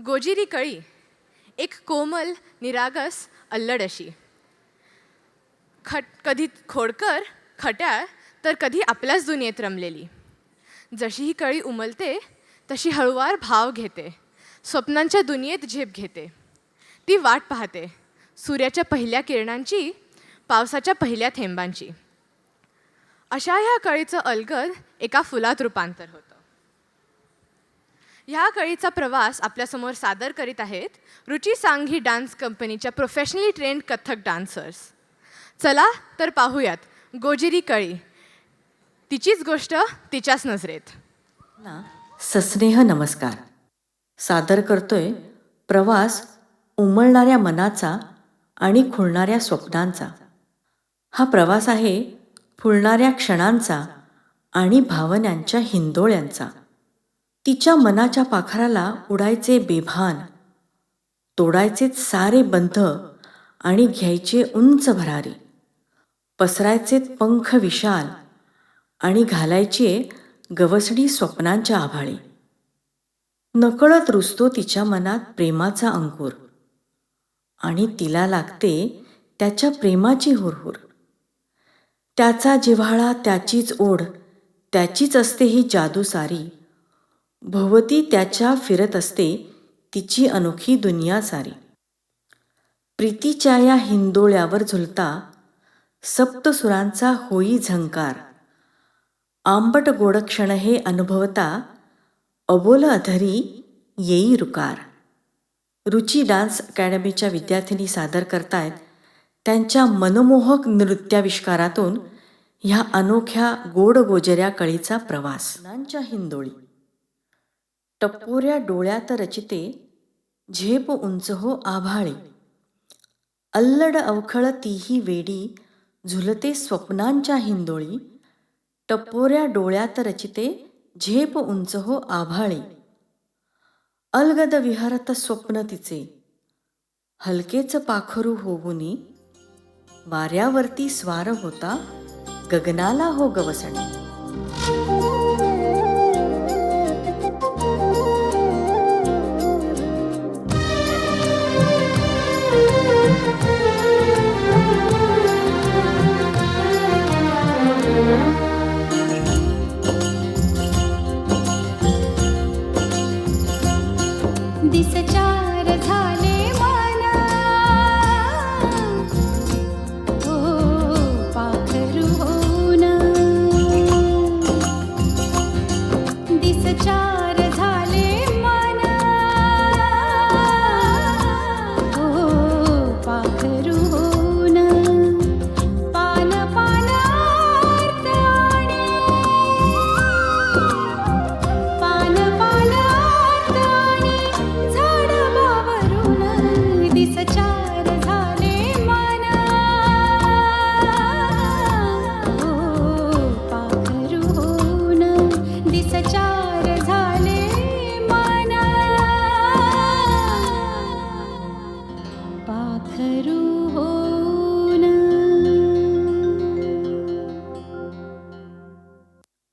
गोजिरी कळी एक कोमल निरागस अल्लड अशी. खट कधी खोडकर खट्याळ तर कधी आपल्याच दुनियेत रमलेली. जशी ही कळी उमलते तशी हळुवार भाव घेते. स्वप्नांच्या दुनियेत झेप घेते. ती वाट पाहते सूर्याच्या पहिल्या किरणांची पावसाच्या पहिल्या थेंबांची. अशा ह्या कळीचं अलगद एका फुलात रूपांतर होतं. ह्या कळीचा प्रवास आपल्यासमोर सादर करीत आहेत रुची सांघी डान्स कंपनीच्या प्रोफेशनली ट्रेंड कथ्थक डान्सर्स चला तर पाहूयात गोजिरी कळी. तिचीच गोष्ट तिच्याच नजरेत. ना सस्नेह नमस्कार. सादर करतोय प्रवास उमळणाऱ्या मनाचा आणि खुलणाऱ्या स्वप्नांचा. हा प्रवास आहे फुलणाऱ्या क्षणांचा आणि भावनांच्या हिंदोळ्यांचा. तिच्या मनाच्या पाखराला उडायचे बेभान तोडायचेच सारे बंध आणि घ्यायचे उंच भरारी पसरायचे पंख विशाल आणि घालायचे गवसडी स्वप्नांच्या आभाळी. नकळत रुजतो तिच्या मनात प्रेमाचा अंकुर आणि तिला लागते त्याच्या प्रेमाची हुरहुर. त्याचा जिव्हाळा त्याचीच ओढ त्याचीच असते ही जादू सारी भवती त्याच्या फिरत असते तिची अनोखी दुनिया सारी. प्रीतीच्या या हिंदोळ्यावर झुलता सप्तसुरांचा होई झंकार. आंबट गोड क्षण हे अनुभवता अबोल अधरी येई रुकार. रुची डान्स अकॅडमीच्या विद्यार्थिनी सादर करतायत त्यांच्या मनमोहक नृत्याविष्कारातून ह्या अनोख्या गोड गोजऱ्या कळीचा प्रवास. हिंदोळी. टप्पोऱ्या डोळ्यात रचिते झेप उंच हो आभाळे. अल्लड अवखळ तीही वेडी झुलते स्वप्नांच्या हिंदोळी. टप्पोऱ्या डोळ्यात रचिते झेप उंच हो आभाळे. अलगद विहारत स्वप्न तिचे. हलकेच पाखरू होऊनी वाऱ्यावरती स्वार होता गगनाला हो गवसणी.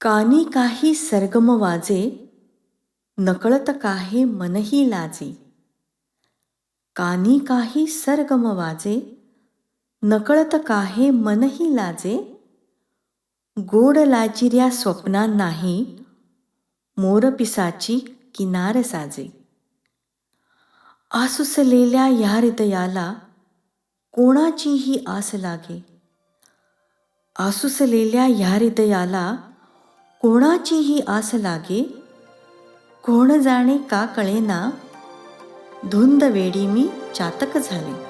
कानी काही सरगम वाजे नकळत काहे मनही लाजे. कानी काही सरगम वाजे नकळत काहे मनही लाजे. गोड लाजिऱ्या स्वप्नांनाही मोरपिसाची किनार साजे. आसुसलेल्या या हृदयाला कोणाचीही आस लागे. आसुसलेल्या ह्या हृदयाला कोणाचीही आस लागे. कोण जाणे का कळेना धुंद वेडी मी चातक झाले.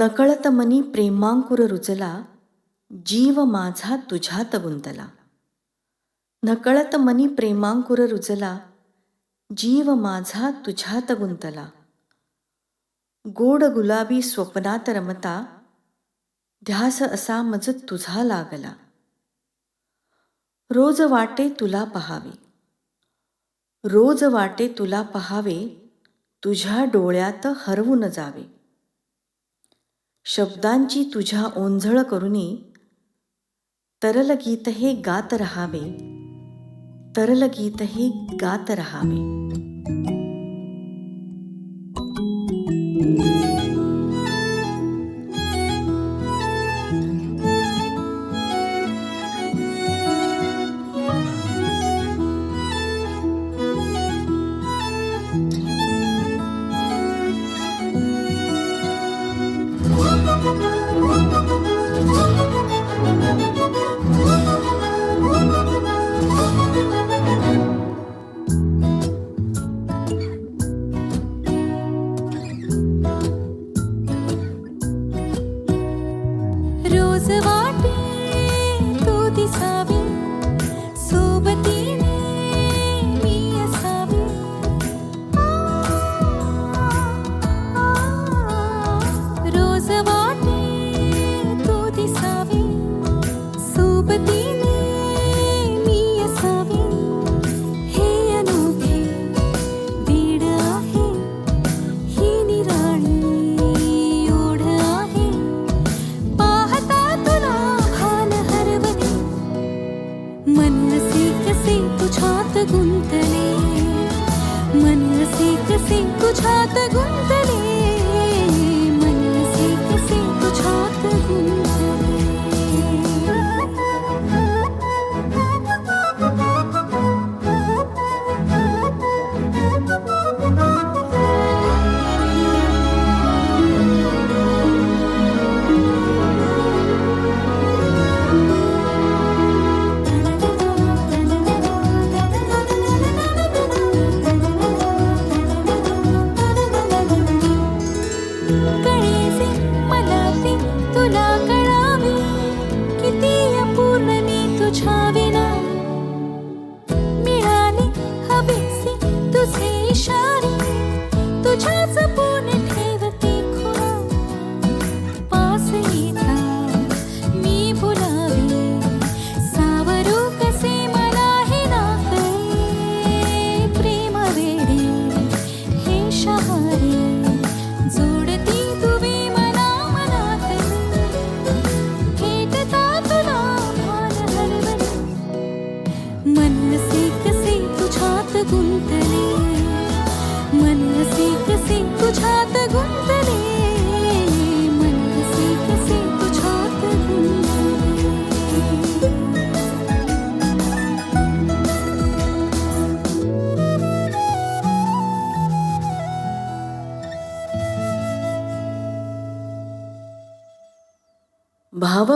नकळत मनी प्रेमांकुर रुजला जीव माझा तुझ्यात गुंतला. नकळत मनी प्रेमांकुर रुजला जीव माझा तुझ्यात गुंतला. गोड गुलाबी स्वप्नात रमता ध्यास असा मज तुझा लागला. रोज वाटे तुला पहावे. रोज वाटे तुला पहावे तुझ्या डोळ्यात हरवून जावे. शब्दांची तुझ्या ओंझळ करुनी तरल गीत हे गात रहावे तरल गीत हे गात रहावे.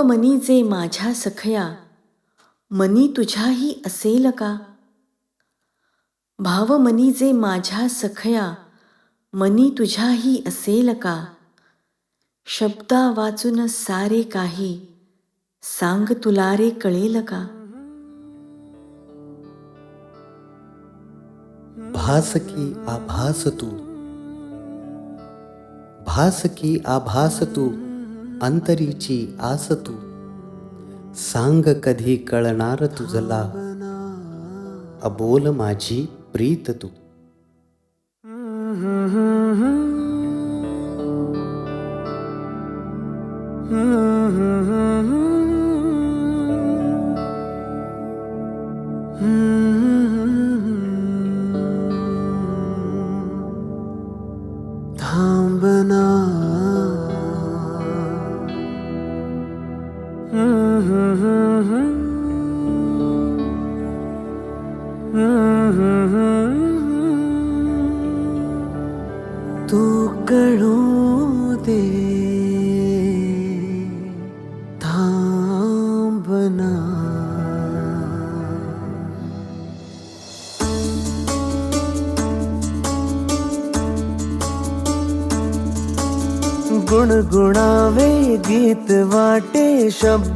मनी जे माझ्या सखया मनी तुझ्याही असेल का? भाव मनी जे माझ्या सखया मनी तुझ्याही असेल का? शब्दा वाचून सारे काही सांग तुला रे कळेल का? भास की आभास तू भास की आभास तू अंतरीची आस तू सांग कधी कळणार तुझला. अबोल माझी प्रीत तू. थांबना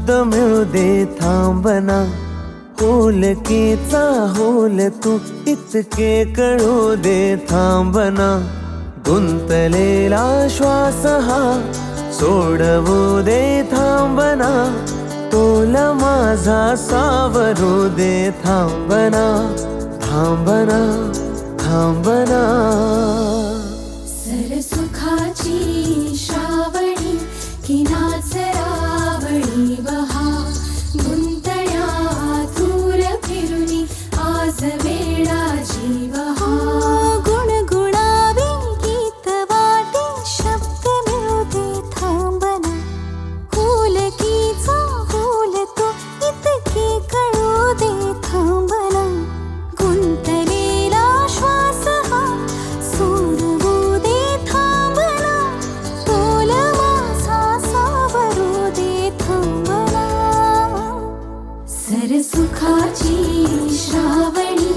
शब्द मिळू दे थांबना. होलकीचा होल तू इतके कळू दे थांबना. गुंतलेला श्वास हा सोडवू दे थांबना. तोल माझा सावरू दे थांबना. थांबना थांबना. सरसुखाची श्रावणी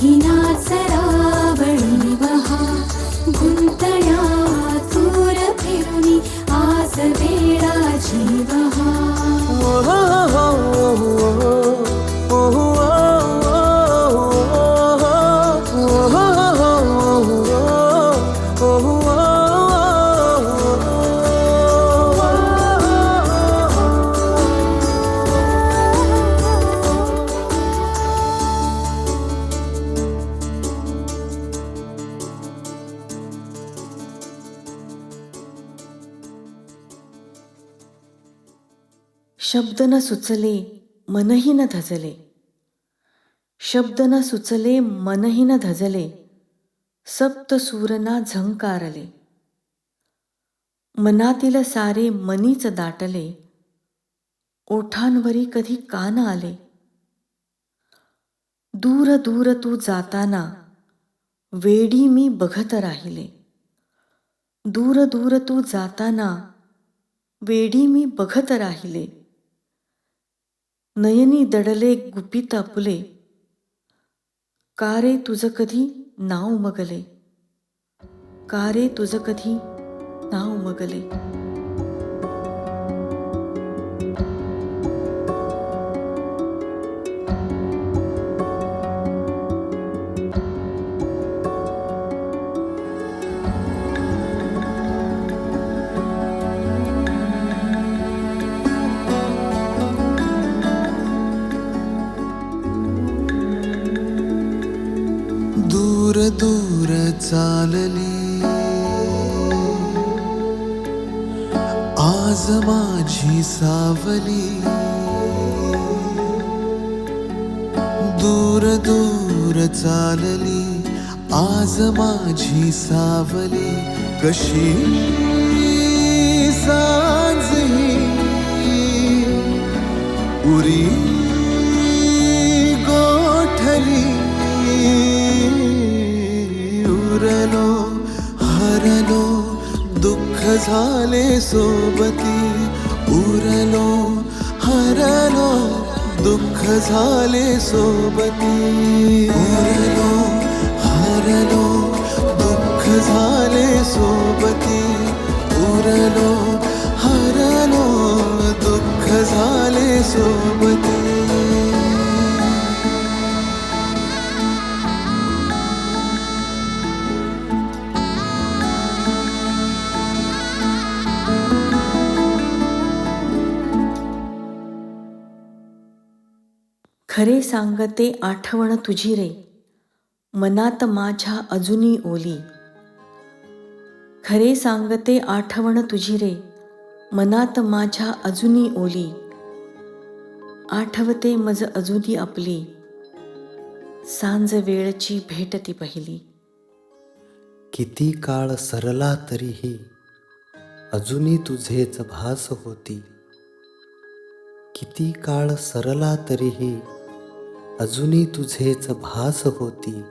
किनाचरावळी बहा गुंतण्या थूर फिरुनी आज वेळा जीवहा शब्द न सुचले मनही न धजले. शब्द न सुचले मनही न धजले. सप्त सूरना झंकारले. मनातील सारे मनीच दाटले. ओठांवरी कधी कान आले. दूर दूर तू जाताना वेडी मी बघत राहिले. दूर दूर तू जाताना वेडी मी बघत राहिले. नयनी दडले गुपित आपुले का रे तुझं कधी नाव मगले? का रे तुझं कधी नाव मगले? माझी सावली. दूर दूर चालली. आज माझी सावली. कशी सांजही उरी गोठली. उरलो हरलो दुःख झाले सोबती. हरलो हरलो दुःख झाले सोबती. हरलो हरलो दुःख झाले सोबती. उरलो हरलो दुःख झाले सोबती. खरे सांगते आठवण तुझी रे. मनात माझ्या अजूनी ओली. खरे सांगते आठवण तुझी रे. मनात माझ्या अजूनी ओली. आठवते मज अजूनी आपली. सांज वेळची भेट ती पहिली. किती काळ सरला तरीही अजूनही तुझेच भास होती. किती काळ सरला तरीही अजूनही तुझेच भास होती.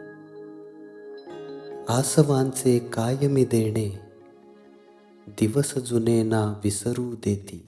आसवांचे कायमी देणे दिवस जुने ना विसरू देती.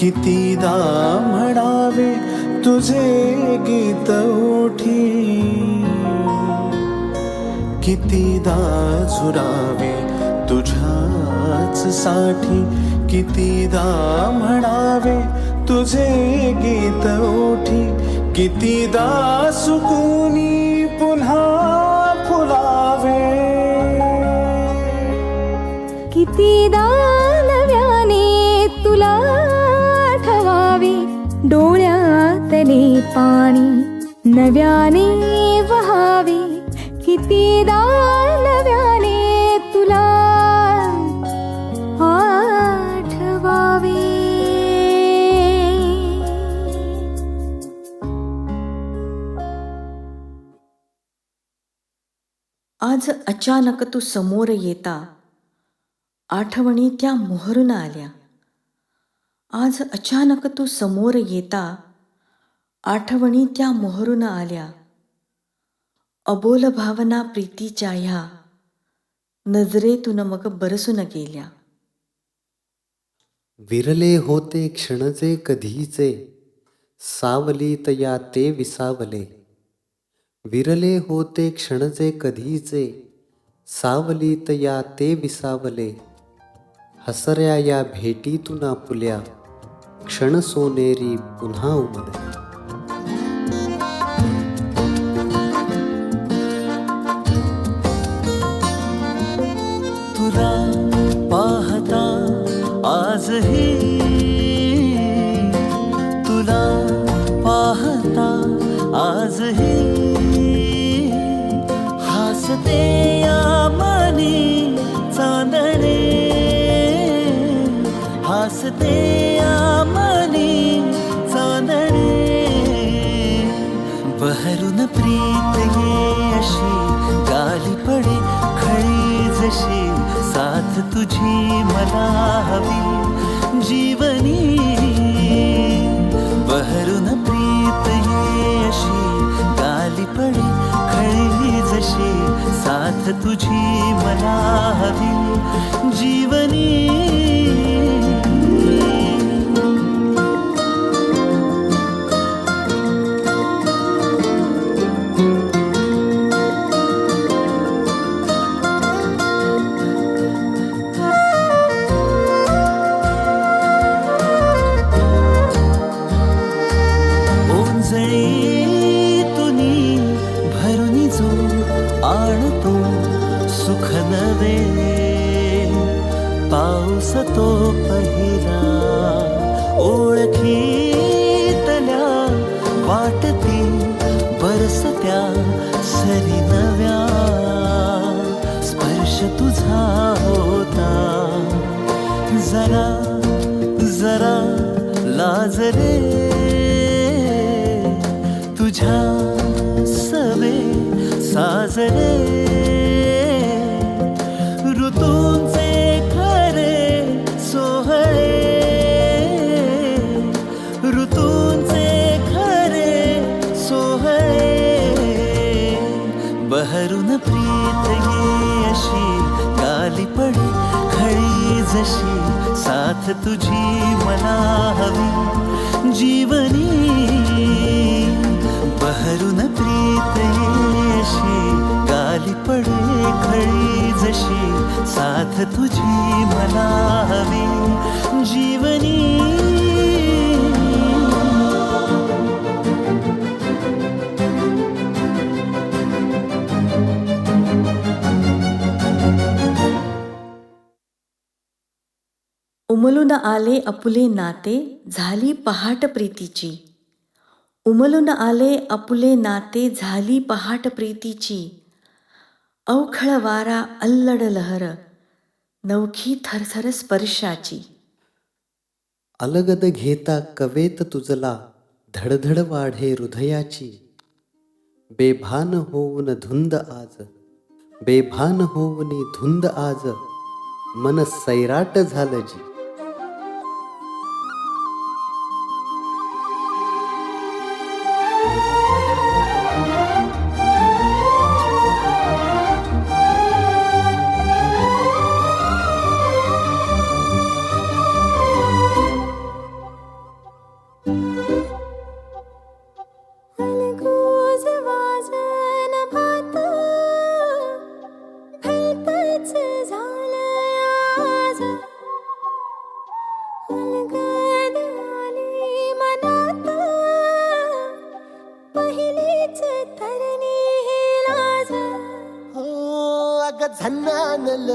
कितीदा म्हणावे तुझे गीत ओठी कितीदा झुरावे तुझ्याच साठी. कितीदा म्हणावे तुझे गीत ओठी कितीदा सुकू पाणी नव्याने वहावे. कितीदा नव्याने तुला आठवावे आज अचानक तू समोर येता. आठवणी त्या मोहरून आल्या. आज अचानक तू समोर येता. आठवणी त्या मोहरून आल्या. अबोल भावना प्रीतीच्या ह्या नजरेतून मग बरसून गेल्या. विरले होते क्षणजे कधीचे सावलीत या ते विसावले. विरले होते क्षणजे कधीचे सावलीत या ते विसावले. हसऱ्या या भेटीतून आपुल्या क्षण सोनेरी पुन्हा उमदली आजही तुला पाहता आजही हसते या मनी चांदणे। हसते या मनी चांदणे। बहरून प्रीत ये अशी गाली पडे खळी जशी साथ तुझी मला हवी। तुझी मला हवी जीवनी पाऊस तो पहिला. ओळखीतल्या वाटती बरसत्या सरी नव्या. स्पर्श तुझा होता. जरा जरा लाजरे पडे खळी जशी साथ तुझी मला हवी. जीवनी बहरून प्रीत ये गाली पडे खळी जशी साथ तुझी मला हवी. जीवनी उमलून आले अपुले नाते झाली पहाट प्रीतीची. उमलून आले अपुले नाते झाली पहाट प्रीतीची. अवखळ वारा अल्लड लहर नवखी थरथर स्पर्शाची. अलगद घेता कवेत तुझला धडधड वाढे हृदयाची. बेभान होऊन धुंद आज बेभान होऊन धुंद आज मन सैराट झालं जी. अग झन्नानल.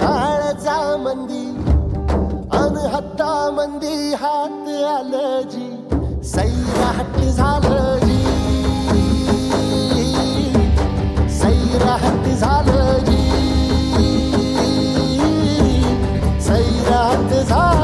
काळजा मंदी अन हत्ता मंदी हात आलं जी सैरा हट्ट झालं जी सैरा झालं जी सैरा झालं